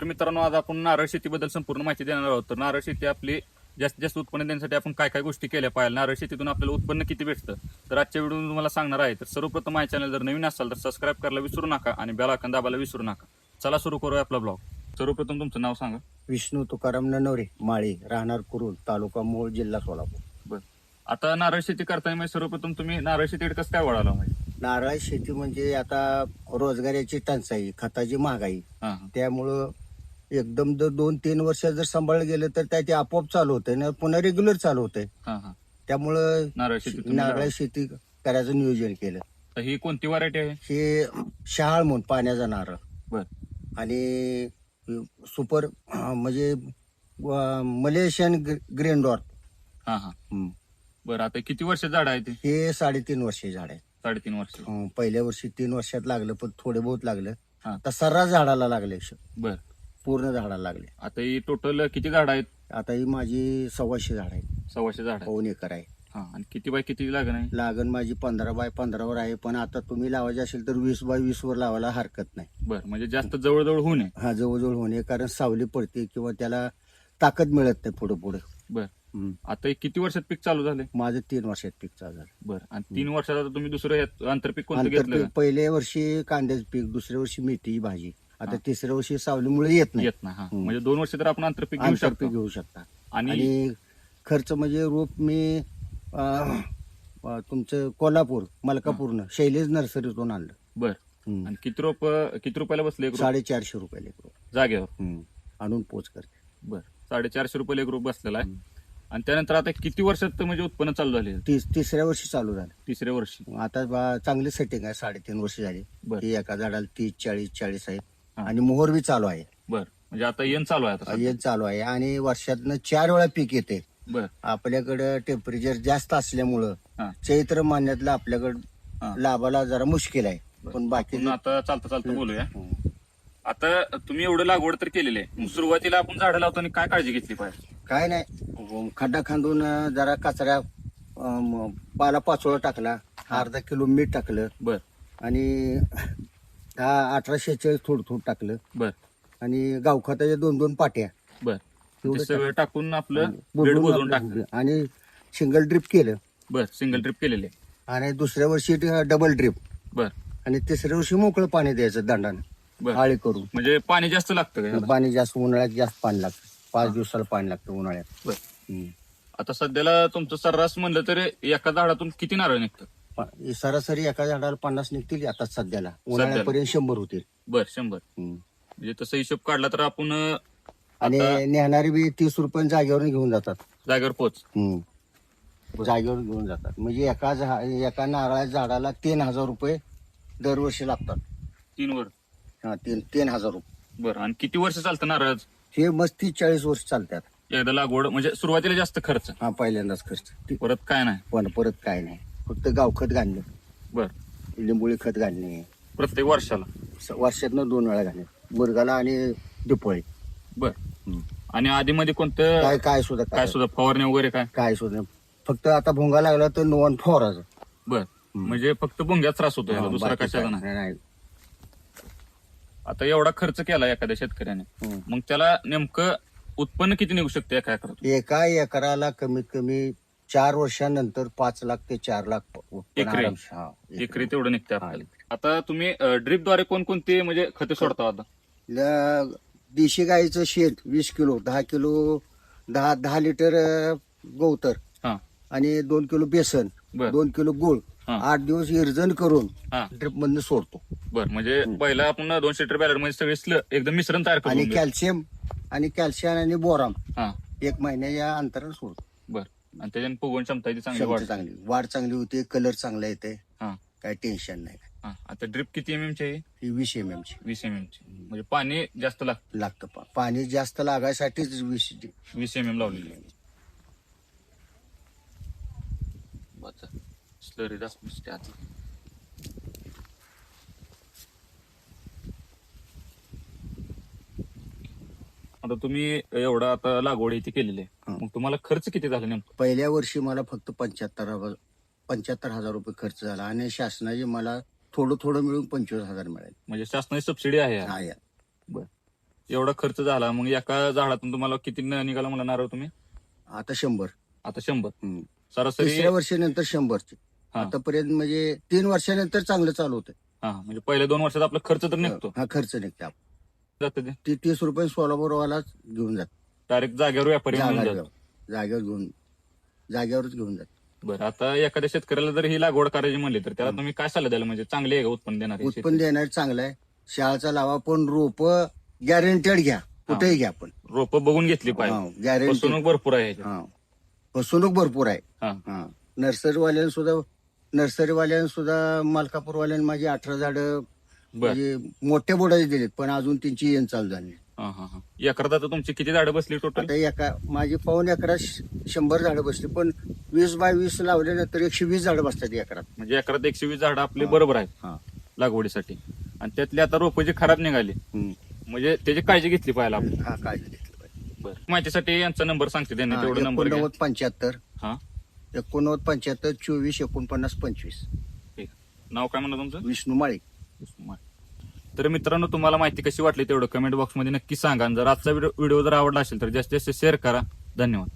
तर मित्रांनो आज आपण नारळ शेतीबद्दल संपूर्ण माहिती देणार आहोत. तर नारळ शेती आपली जास्तीत जास्त उत्पन्न देण्यासाठी आपण काय काय गोष्टी केल्या पाहिजे नारळ शेतीतून आपल्याला उत्पन्न किती भेटतं? तर आजच्या व्हिडिओ तुम्हाला सांगणार आहे. तर सर्वप्रथम माझ्या चॅनल जर नवीन असाल तर सबस्क्राईब करायला विसरू नका आणि बेल आयकॉन दाबायला विसरू नका. चला सुरू करूया आपला ब्लॉग सर्वप्रथम तुमचं नाव सांगा. विष्णू तुकाराम ननवरे माळी राहणार कुरुल तालुका मूळ जिल्हा सोलापूर. बरं. आता नारळ शेती करताना म्हणजे सर्वप्रथम तुम्ही नारळ शेतीकडे कसं काय वळाला म्हणजे? नारळ शेती म्हणजे आता रोजगाराची टंचाई खताची महागाई हां हां. त्यामुळं एकदम जर दोन तीन वर्ष जर सांभाळलं गेलं तर त्या ते आपोआप चालू होतंय ना पुन्हा रेग्युलर चालू होतंय. हां हां. त्यामुळं नारळ शेती तुम्ही नारळ लावला. शेती करायचं नियोजन केलं. तर ही कोणती व्हरायटी आहे? हे शहाळ म्हणून पाण्याचा नारळ. बर. आणि सुपर म्हणजे मलेशियन ग्रीन डॉर्क हां हां. बरं आता किती वर्ष झाड आहे ते? हे साडेतीन वर्षे झाड आहे. साडेतीन वर्ष. हं, पहिल्या वर्षी तीन वर्षात लागलं पण थोडे बहुत लागलं. हा. आता सर्रास झाडाला लागले. बर. पूर्ण झाडाला लागले. आता ही टोटल किती झाड आहेत? आता ही माझी सव्वाशे झाड आहेत. सव्वाशे झाड आहेत. पाऊन एकर आहे. हा आणि किती बाय किती लागण आहे? लागण माझी पंधरा बाय पंधरावर आहे पण आता तुम्ही लावायचे असेल तर वीस बाय वीस वर लावायला हरकत नाही. बर म्हणजे जास्त जवळजवळ होऊ नये. हा जवळजवळ होणे कारण सावली पडते किंवा त्याला ताकद मिळत नाही पुढे पुढे. बर. आता हे किती वर्षात पीक चालू झाले माझं तीन वर्षात पीक चालू झालं. बर आणि तीन वर्षात आता तुम्ही दुसरं आंतरपीक कोणतं घेतलं आंतरपीक? पहिल्या वर्षी कांद्याचं पीक दुसऱ्या वर्षी मेथी भाजी. आता. तिसऱ्या वर्षी सावलीमुळे येत नाही. येत ना हा. हम्म. म्हणजे दोन वर्ष तर आपण आंतरपीक घेऊ आंतरपीक शकतो. घेऊ शकता. आणि आणि खर्च म्हणजे रोप मी अं, अं, तुमचं कोल्हापूर मलकापूरनं शैलेश नर्सरीतून आणलं. बर. हम्म. आणि किती रोप किती रुपयाला बसले एक रोप? साडेचारशे रुपयाला एक रोप. जागेवर? हम्म. आणून पोच करते. बर. साडेचारशे रुपयाला एक रोप बसलेला आहे. आणि त्यानंतर आता किती वर्षात म्हणजे उत्पन्न चालू झाले? तीस तिसऱ्या वर्षी चालू झालं. तिसऱ्या वर्षी. आता बा- चांगली सेटिंग आहे साडेतीन वर्ष झाली. बर. ती एका झाडाला तीस चाळीस चाळीस आहेत हा. आणि मोहर बी चालू आहे. बर. म्हणजे आता येण चालू आहे आता सध्या. हे चालू आहे. आणि वर्षातनं चार वेळा पीक येते. बर. आपल्याकडं टेम्परेचर जास्त असल्यामुळं हा. चैत्र महिन्यातलं आपल्याकडं. लाभाला जरा मुश्किल आहे. पण बाकी आता चालता चालता बोलूया. आता तुम्ही एवढं लागवड तर केलेली आहे. मग सुरुवातीला आपण झाडं लावताना काय काळजी घेतली पाहिजे? काय नाही. खड्डा खांदून जरा कचरा अं, पाला पाचोळा टाकला. अर्धा किलो मीठ टाकलं. बर. आणि दहा अठराशे चाळीस थोडं थोडं टाकलं. बर. आणि गावखताच्या दोन दोन पाट्या. बर. ते सगळं टाकून आपलं बेड बोलून टाकलं. आणि सिंगल ड्रिप केलं. बर सिंगल ट्रिप केलेले. आणि दुसऱ्या वर्षी डबल ड्रिप बर. आणि तिसऱ्या वर्षी मोकळं पाणी द्यायचं दंडाने. बर. आळी करून. म्हणजे पाणी जास्त लागतं? पाणी जास्त उन्हाळ्यात जास्त पाणी लागतं. पाच दिवसाला पाणी लागतं उन्हाळ्यात. आता सध्याला तुमचं सर्रास म्हणलं तर एका झाडातून किती नारळ निघतं प- सरासरी एका झाडाला पन्नास निघतील आता सध्याला. उन्हाळ्यापर्यंत शंभर होतील. बर शंभर. हम्म. म्हणजे तसं हिशोब काढला तर आपण अं, आणि आता नेहणारी बी तीस रुपये जागेवर घेऊन जातात. जागेवर पोच. हम्म. जागेवर घेऊन जातात. म्हणजे एका झा एका नारळाच्या झाडाला तीन हजार रुपये दरवर्षी लागतात. तीन वर. हा तीन तीन हजार रुपये. बर आणि किती वर्ष चालतं नारळ हे मस्त तीस चाळीस वर्ष चालतात. एकदा लागवड म्हणजे सुरुवातीला जास्त खर्च. हा पहिल्यांदाच खर्च. ती- परत काय नाही? पण परत काय नाही. फक्त गावखत घालणे. बर. लिंबोळी खत घालणे. प्रत्येक वर्षाला? स- वर्षातनं दोन वेळा घालणे. मुरगाला आणि दुपोळी बर. आणि आधी मध्ये कोणतं? काय काय सुद्धा काय काय सुद्धा फवारणी वगैरे काय? काय सुद्धा फक्त आता भोंगा लागला तर नोवन फवाराचं बर. म्हणजे फक्त भुंग्यात त्रास होतो याला, हा, दुसरा बाकी कशाला काय नाही. नाही. आता एवढा खर्च केला एखाद्या शेतकऱ्याने. हम्म. मग त्याला नेमकं उत्पन्न किती निघू शकते एका एकरात एका एकराला कमीत कमी चार वर्षानंतर पाच लाख ते चार लाख उत्पन्न एकरी? आरामशी- हा, एकरी. तेवढं निघते हा, आपल्याला. आता तुम्ही ड्रीपद्वारे कोणकोणते म्हणजे खते सोडता आता? ल- देशी गाईचं शेत वीस किलो दहा किलो दहा दहा लिटर अं, गवतर हा. आणि दोन किलो बेसन बर. दोन किलो गुळ हा. आठ दिवस इर्जन करून हा. ड्रिप मधनं सोडतो. बर म्हणजे पहिला आपण दोनशे लिटर बॅलरमध्ये सगळे स्ल- एकदम मिश्रण तयार आणि घेऊ. कॅल्शियम आणि कॅल्शियम आणि बोराम हा. एक महिन्याच्या अंतराने सोडतो. बर. आणि त्याच्याने फुगवण क्षमता ती चांगली क्षमता वाढते. चांगली. वाढ चांगली होते कलर चांगला येते. हा. काय टेन्शन नाही. हा. आता ड्रिप किती एम एम ची आहे? ही वीस एम एम ची. वीस एम एम ची. म्हणजे पाणी जास्त लागतं. लागतं. पा- पाणी जास्त लागायसाठीच वीस वीस एम एम लावलेली आहे. स्लरी जास्त दिसते आता. तुम्ही एवढा आता लागवड इथे केलेली आहे हा. मग तुम्हाला खर्च किती झाला नेमका पहिल्या वर्षी मला फक्त पंच्याहत्तर हजार पंच्याहत्तर हजार रुपये खर्च झाला आणि शासनाचे मला थोडं थोडं मिळून पंचवीस हजार मिळाले म्हणजे शासनाची सबसिडी आहे. हा. बर एवढा खर्च झाला मग एका झाडातून तुम्हाला किती न- निघाला मला नारळ तुम्ही आता शंभर आता शंभर. सरासरी तिसऱ्या वर्षानंतर शंभरचे हा. आतापर्यंत म्हणजे तीन वर्षानंतर चांगलं चालू होतं हा म्हणजे पहिल्या दोन वर्षात आपला खर्च तर निघतो हा खर्च निघते जातं ते? ती तीस रुपये सोलापूरवालाच घेऊन जात. डायरेक्ट जागेवर व्यापारी म्हणून जागा- जातो जागेवर घेऊन जागेवरच घेऊन जात. बरं आता एखाद्या शेतकऱ्याला जर ही लागवड करायची म्हणली तर त्याला तुम्ही काय सल्ला द्याल? म्हणजे चांगली आहे का उत्पन्न देणार उत्पन्न देणार चांगलं आहे. शाळाचा लावा पण रोप गॅरंटेड घ्या. कुठेही घ्या पण. रोप बघून घेतली पाहिजे. गॅरंटेड फसवणूक भरपूर आहे ह्याच्यात. हा. फसवणूक भरपूर आहे. हा. हा. नर्सरीवाल्यानं सुद्धा नर्सरीवाल्यानं सुद्धा मालकापूरवाल्यानं माझी अठरा झाडं बर. म्हणजे मोठ्या बोर्डाचे दिलेत पण अजून त्यांची येण चालू झाली नाही. हा हा हा. एकरात आता तुमची किती झाडं बसली टोटल आता एका माझी पाऊन एकरात श- शंभर झाडं बसली पण वीस बाय वीस लावल्यानंतर एकशे वीस झाडं बसतात एकरात. म्हणजे एकरात एकशे वीस झाडं आपली हा. बरोबर आहेत हा. लागवडीसाठी. आणि त्यातली आता रोपं जी खराब निघाली हम्म. म्हणजे त्याची काळजी घेतली पाहिजे आपण. हा काळजी घेतली पाहिजे. माहितीसाठी यांचा नंबर सांगते त्यांनी हा, तेवढा नंबर घ्या. एकोणनव्वद पंच्याहत्तर. हा. एकोणनव्वद पंच्याहत्तर चोवीस एकोणपन्नास पंचवीस. ठीक. नाव काय म्हणलं तुमचं? विष्णू माळी तर मित्रांनो तुम्हाला माहिती कशी वाटली तेवढं कमेंट बॉक्समध्ये नक्की सांगा. जर आजचा व्हिडिओ जर आवडला असेल तर जास्तीत जास्त शेअर करा. धन्यवाद.